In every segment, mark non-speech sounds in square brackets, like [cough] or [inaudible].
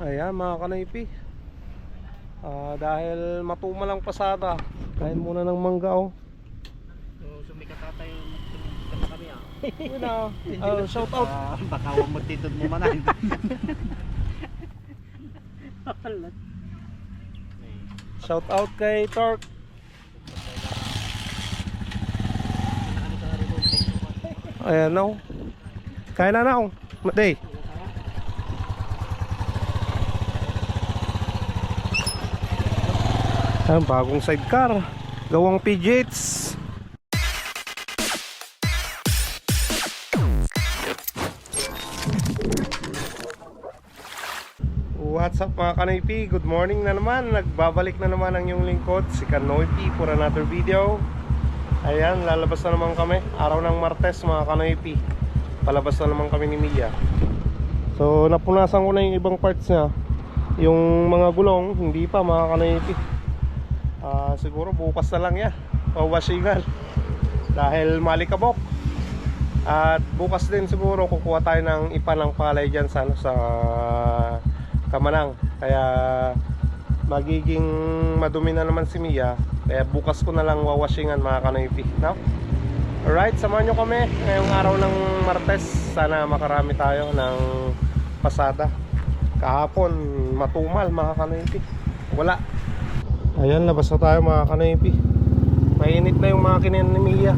Ayan mga kanaypi. Ah, dahil matuma lang pasada. Kain muna ng mangga oh. So, sumikat ata yung kami kami ah. Yun ah. Ah, shout out. Ah, baka huwag magtitod mo manan. Shout out kay Torque. Ayan na oh. Kain na na oh. Maday. Ayan, bagong sidecar. Gawang PJs. What's up mga kanaypi? Good morning na naman. Nagbabalik na naman ang yung lingkod, si Kanoypi for another video. Ayan, lalabas na naman kami. Araw ng Martes mga kanaypi. Palabas na naman kami ni Mia. So, napunasan ko na yung ibang parts niya. Yung mga gulong, hindi pa mga kanaypi. Ah, siguro bukas na lang yan. O wasingan. Dahil malikabok. At bukas din siguro kukuha tayo ng ipa ng palay dyan sa, ano, sa Kamanang. Kaya magiging madumi na naman si Mia. Kaya bukas ko na lang wawashingan mga kanaypi. No? Alright, samahan nyo kami ngayong araw ng Martes. Sana makarami tayo ng pasada. Kahapon, matumal mga kanaypi. Wala. Ayan, labas na tayo mga kanaypi. Mainit na yung makina ni Mia.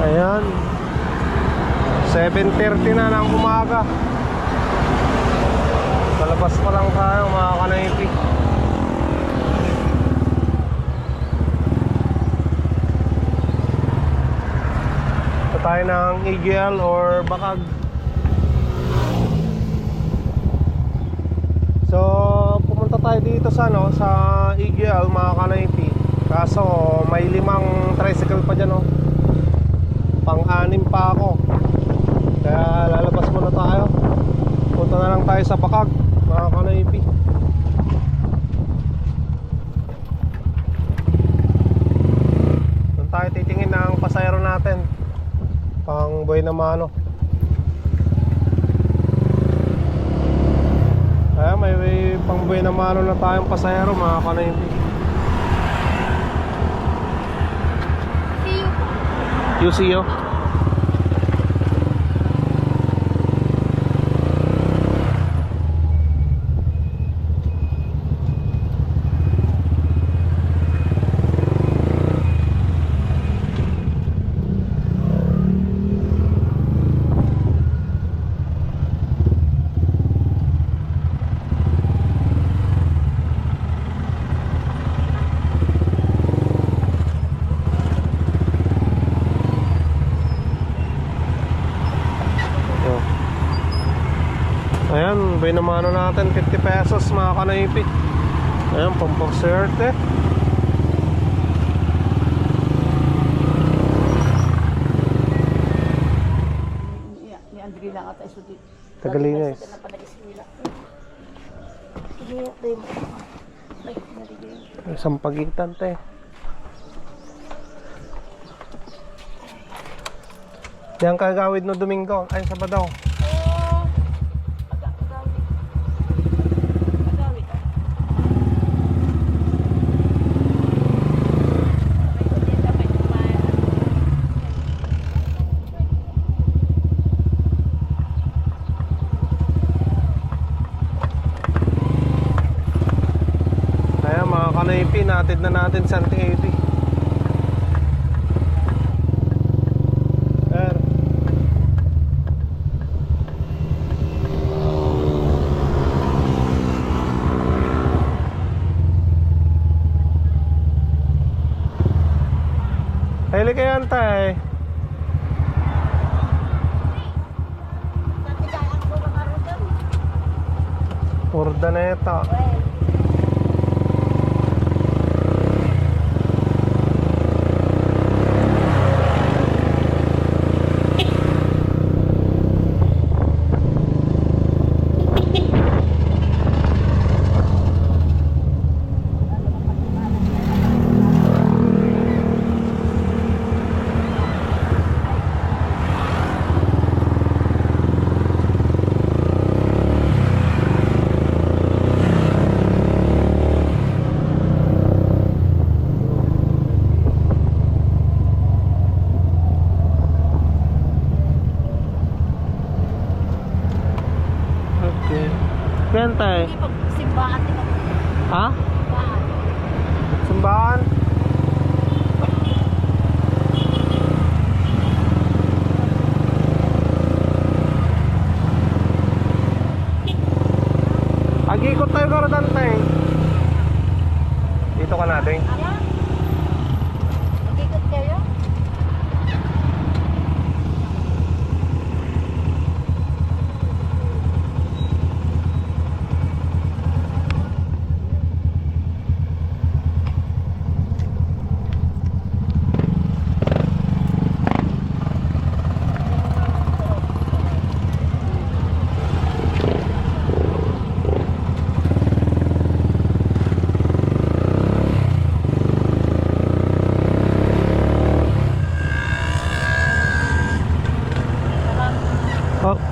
Ayan 7.30 na ng umaga Palabas pa lang tayo mga kanaypi Ito tayo EGL or Bakag. So pumunta tayo dito sa ano sa EGL mga kanaypi Kaso may limang tricycle pa dyan oh. Pang-anim pa ako. Kaya lalabas muna tayo. Punta na lang tayo sa Bakag mga kanaypi tayo titingin ng pasayro natin pang buhay na mano. Kaya may, may pang buhay na mano na tayong pasayro mga kanaypi UCO Oh. Ayan, bay naman ano natin 50 pesos mga kanaypi. Ayan, di. Tagalinis. Ay, narigay. Isang pagitan te. Yan kagawid no Domingo. Ay, Sabado. Oh, agawit. Agawit. May kutita, may tumayan. Kaya mga kanaypi, natid na natin sa Anti-80. Sir. Hili kayo antay. Dati kaya ang mga karutan. Urdaneta. Well, Bente. Hindi pag simbahan, di ba? Ha? Simbahan. Simbahan? Agikot tayo karadante. Dito ka natin. Ala?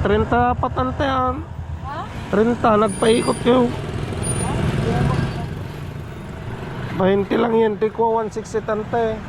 Oh, 30 patante yan. Ha? 30, nagpaikot yun. 20 lang yan, ko 160 tante.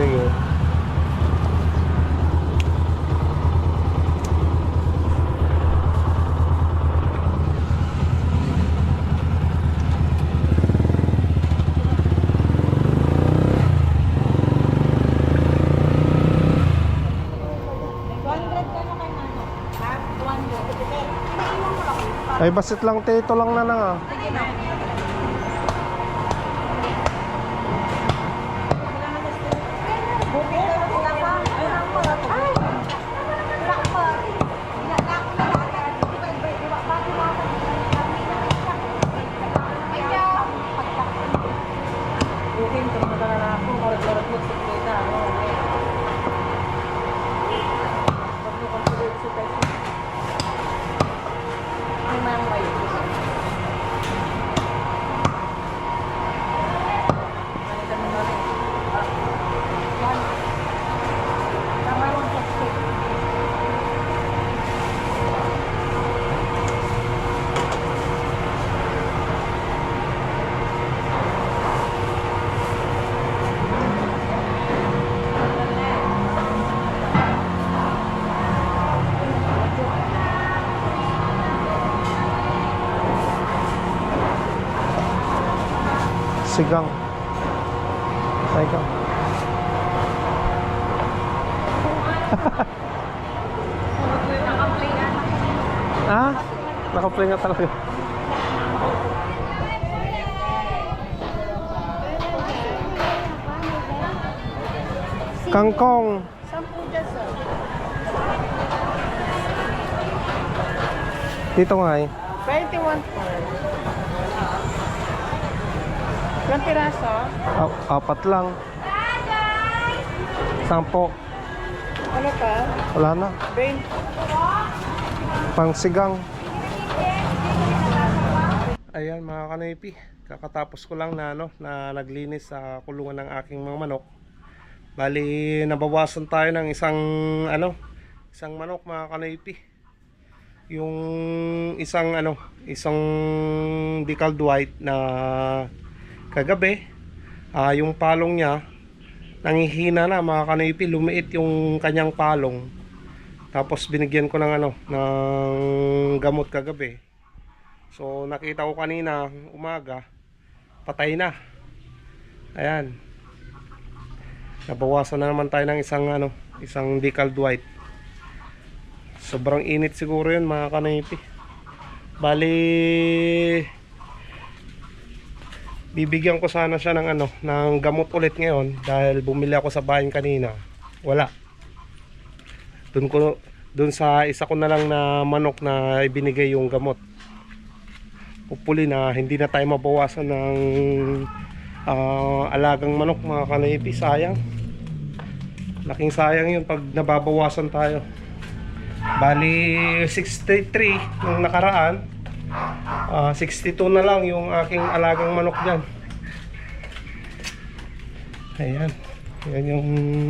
Sige. Ay basit lang tito lang na nga. Sigang. Teka. [laughs] ah? Nakaplay nga talaga. Kangkong. Dito nga eh. 21 po. Ilang piraso? A- apat lang. Sampo. Ano ka? Wala na. 20. Pangsigang. Ayan mga kanipi. Kakatapos ko lang na ano, na naglinis sa kulungan ng aking mga manok. Bali, nabawasan tayo ng isang ano, isang manok mga kanipi. Yung isang ano, isang decaled white na kagabi, ah yung palong niya nangihina na mga kanipi, lumiit yung kanyang palong. Tapos binigyan ko ng ano, ng gamot kagabi. So nakita ko kanina umaga, patay na. Ayan. Nabawasan na naman tayo ng isang ano, isang decaled white. Sobrang init siguro 'yun mga kanipi. Bali bibigyan ko sana siya ng ano, ng gamot ulit ngayon dahil bumili ako sa bayan kanina. Wala. Doon ko doon sa isa ko na lang na manok na ibinigay yung gamot. Hopefully na hindi na tayo mabawasan ng ah, alagang manok mga kanaypi sayang. laking sayang yun pag nababawasan tayo bali 63 nung nakaraan ah, 62 na lang yung aking alagang manok dyan ayan yan yung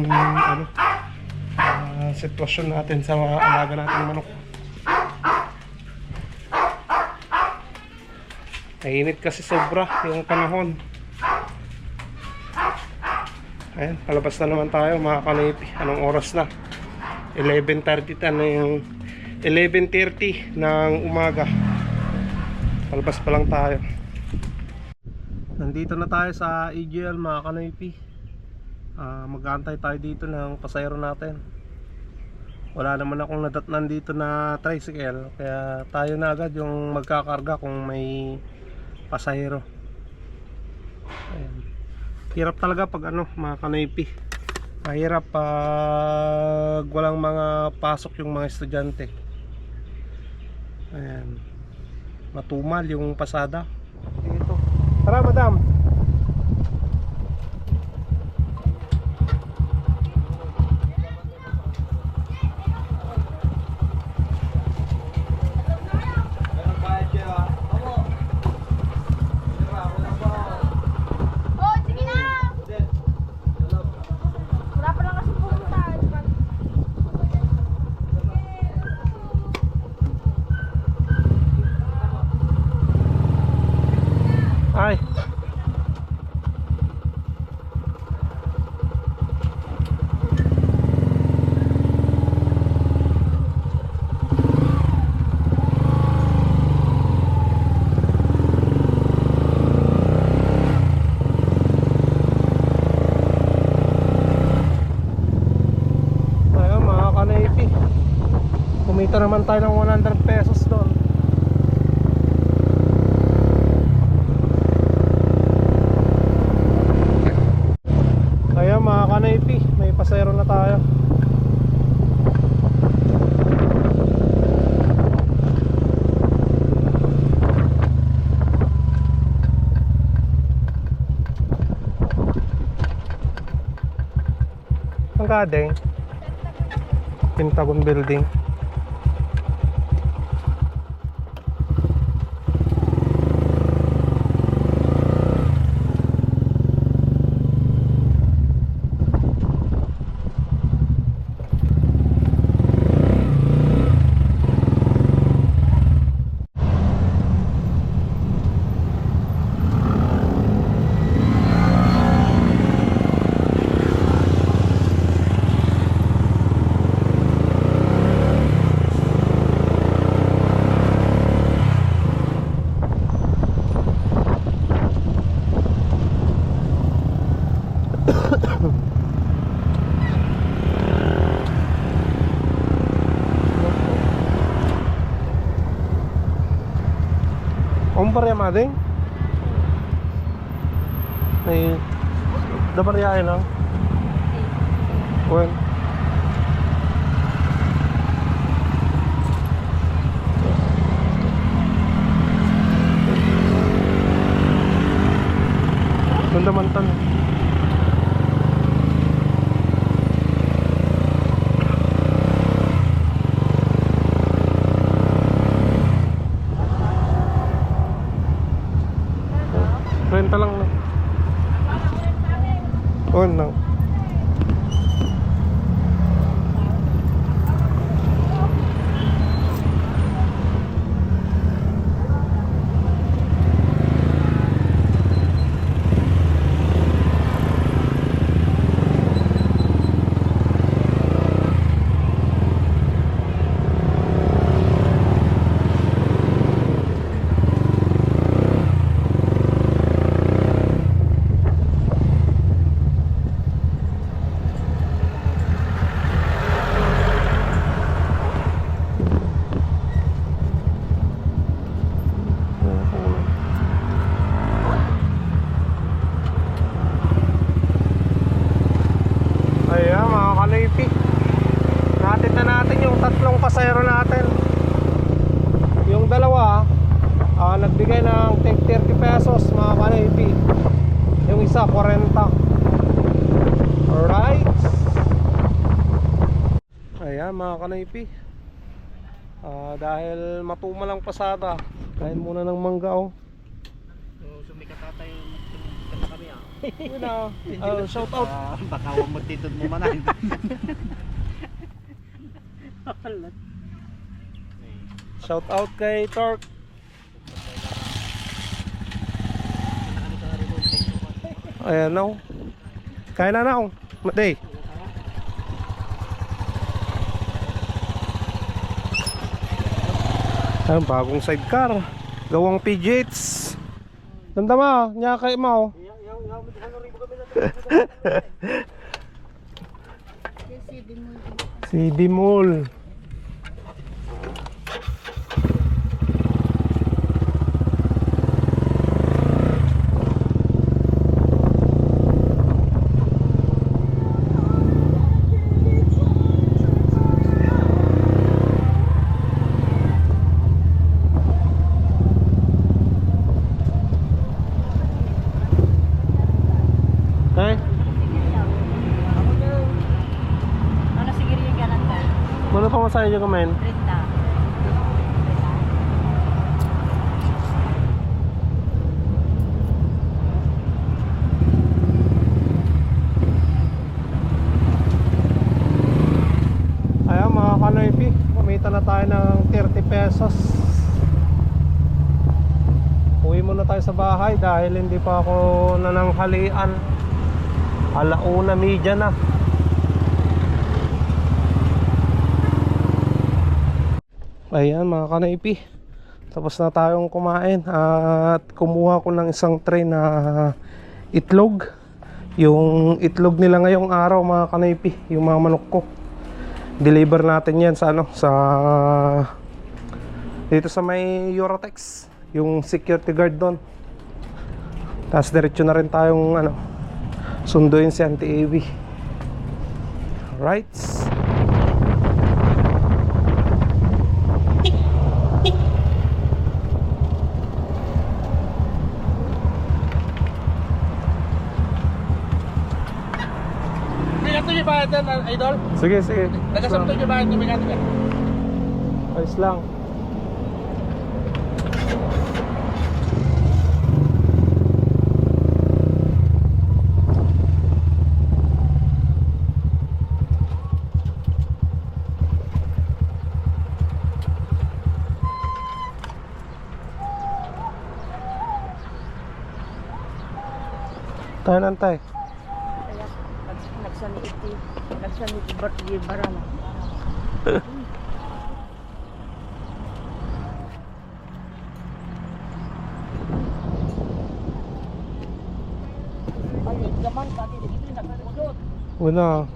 ano ah, sitwasyon natin sa mga alaga nating manok Mainit kasi sobra yung panahon. Ayan, palabas na naman tayo mga kanipi. Anong oras na? 11.30 na yung 11.30 ng umaga. Palabas pa lang tayo. Nandito na tayo sa EGL mga kanipi. Ah, mag-aantay tayo dito ng pasayro natin. Wala naman akong nadatnan dito na tricycle. Kaya tayo na agad yung magkakarga kung may pasahero. Ayan. Hirap talaga pag ano, mga kanaypi. Mahirap pag walang mga pasok yung mga estudyante. Ayan. Matumal yung pasada. Dito. Tara, madam. Oh, sige na! Wala pa lang kasi pumunta. Ay. Ayun mga kanaypi Kumita naman tayo ng 100 pesos doon. Kaya mga kanaypi, may pasero na tayo. Ang gadeng Pentagon Building Kumpara mading? May Dapat yain lang? Well. Ganda mantan Renta lang na Oh no Ayan mga kalaypi Natin na natin yung tatlong pasayro natin Yung dalawa ah, Nagbigay ng tig 30 pesos mga kalaypi Yung isa 40 Alright Ayan mga kanaypi. Ah, dahil matuma lang pasada, kain muna ng mangga oh. So, sumikat ata yung kami ah. Yun na. [laughs] Ah, shout out. Ah, baka huwag magtitod mo manan. [laughs] Shout out kay Torque. Ayan na oh. Kain na na oh. Matay. Ayun, bagong sidecar. Gawang PJs. Ganda ma, nya kay mo. Si Dimol. Eh, Ano siguro yung ganan ka? mana pa masaya dyan kumain? Rita. Ayan mga kanoypi, kumita na tayo ng 30 pesos. Uwi muna tayo sa bahay dahil hindi pa ako nananghalian. Alauna media na. Ayan mga kanoypi. Tapos na tayong kumain at kumuha ko ng isang tray na itlog. Yung itlog nila ngayong araw mga kanoypi, yung mga manok ko deliver natin yan sa ano sa dito sa may Eurotex yung security guard doon tapos diretso na rin tayong ano sunduin si Auntie Avie right idol. sige sige Nagasamto yung bayad ng mekanika. ayos lang tayo nantay Kaya nagsanit iti. Nagsanit iti barala. Ay, gaman ka din iti nagpudot. Una.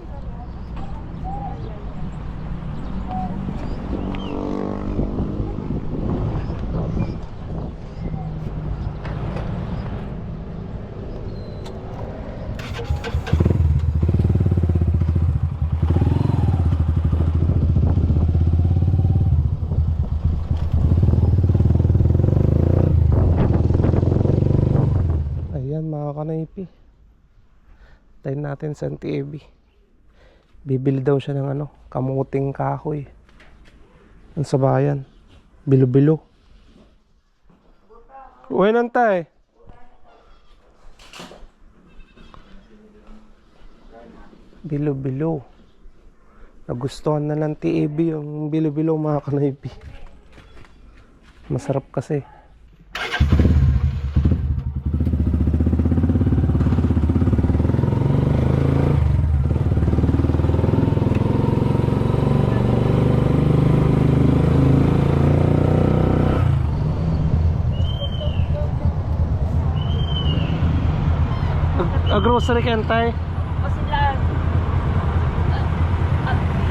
Ayan mga kanaypi. Tayo natin sa TV. Bibili daw siya ng ano, kamuting kahoy. Ang sa bayan. Bilo-bilo. Uy, nantay. Bilo-bilo. Nagustuhan na ng TV yung bilo-bilo mga kanaypi. Masarap kasi. Grocery kentay. O sila,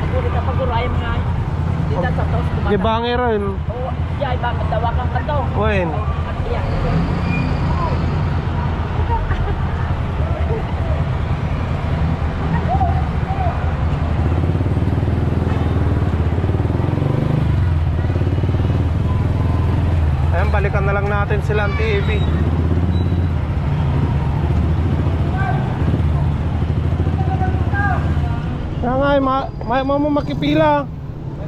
ako rin kapag ay mga dito sa tos kumata. Gibangi rin. O, jay ba madawakan ka to? Wen. Ayan, balikan na lang natin sila ang TV. Tay, ma, ma, ma, ma makipila. May.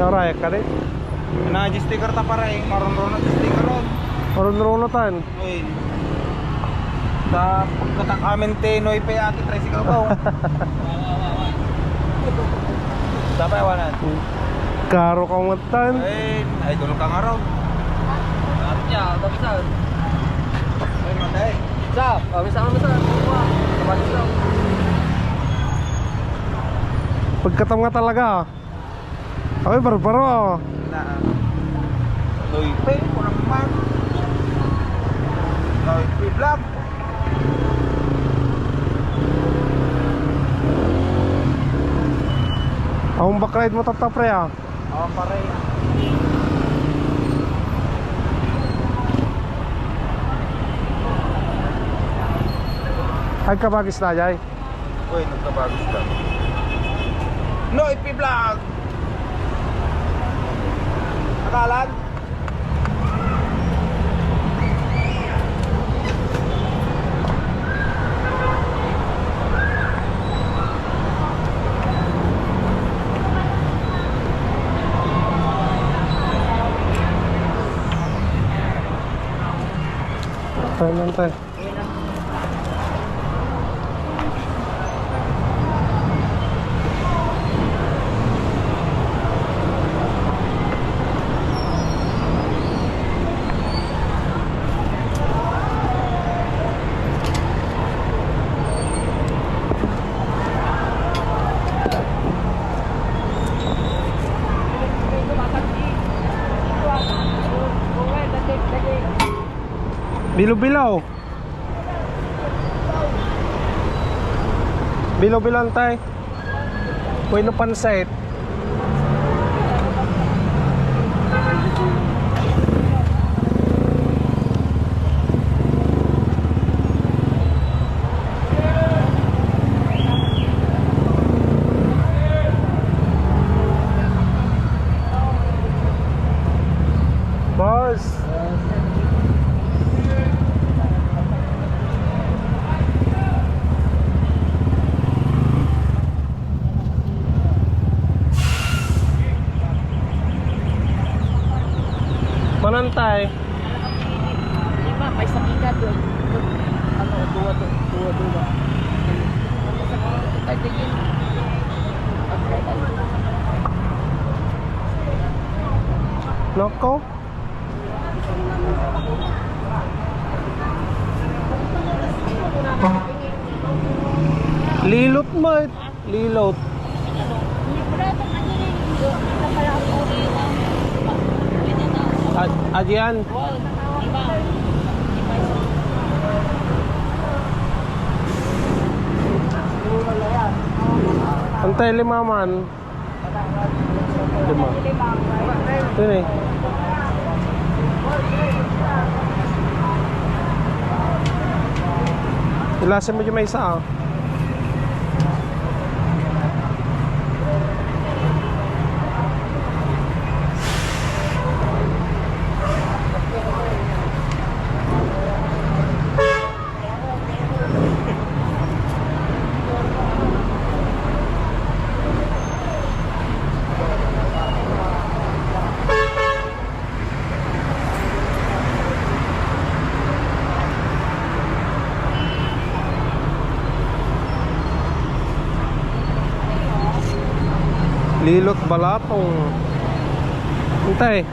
Naraya ka rin. Na, sticker ta pare. Maroon-roon na sticker ron. Maroon-roon na tan. Uy. Sa pagkatak amin tenoy pa yati tricycle ko. [laughs] Dapat iwanan. Karo ka nga tan. Ay, idol ka nga raw. Niya? Dapat saan? Ay, matay. Sa, kami sa kami sa. Kapag sa. Pagkatam nga talaga. Ay, barbaro. ah. Na. Loy, pe, ko naman. Loy, pe, vlog. Ang backride mo tatap pre ah. Oh, pare. Ay kabagis na jay. Uy, nagkabagos ka. No, ipi vlog. Akalan? Tayo lang tayo. Bilo-bilaw. Bilo-bilaw tay. Bueno pansit. Boss. Manantay. Lima, may sakita doon. Ano, duwa doon, duwa duwa. Tayo tingin. Okay, tayo. Nako. Lilot mo eh. Lilot. Ad adyan. Antay lima man. Lima. Yun eh. Ilasin mo dyan may isa ah. Lilot balatong. Hintay.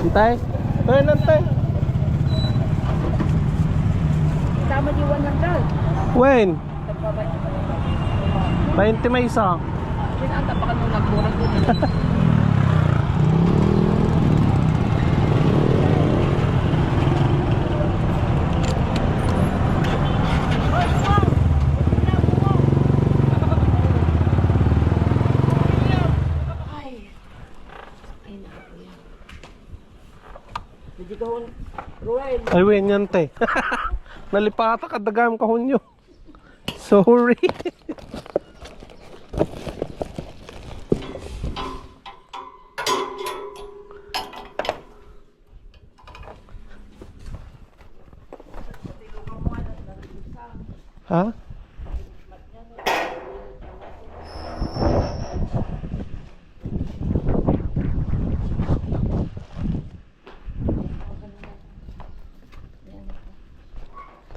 Hintay. Eh, nantay. Tama di 100. Wen, Nagpabay. 20 may isa. Sinanta pa ka nung nagmurag [laughs] Ay, wen yan, te. [laughs] Nalipata ka, dagam kahon nyo. Sorry. [laughs] ha?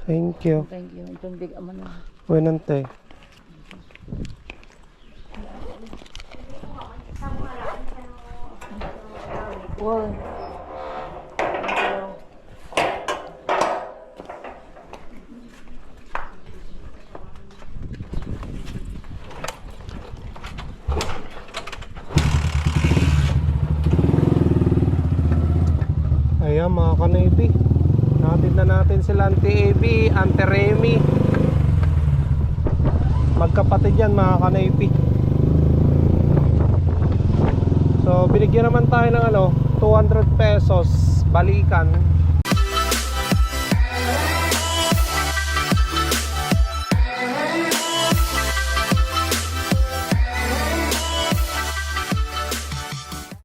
Thank you. Thank you. Itong big aman na. Buenante. Wow. Ayan mga ka-Navy. Natin na natin sila Auntie AB, Auntie Remy. Magkapatid yan mga ka-Navy. So binigyan naman tayo ng ano, 200 pesos balikan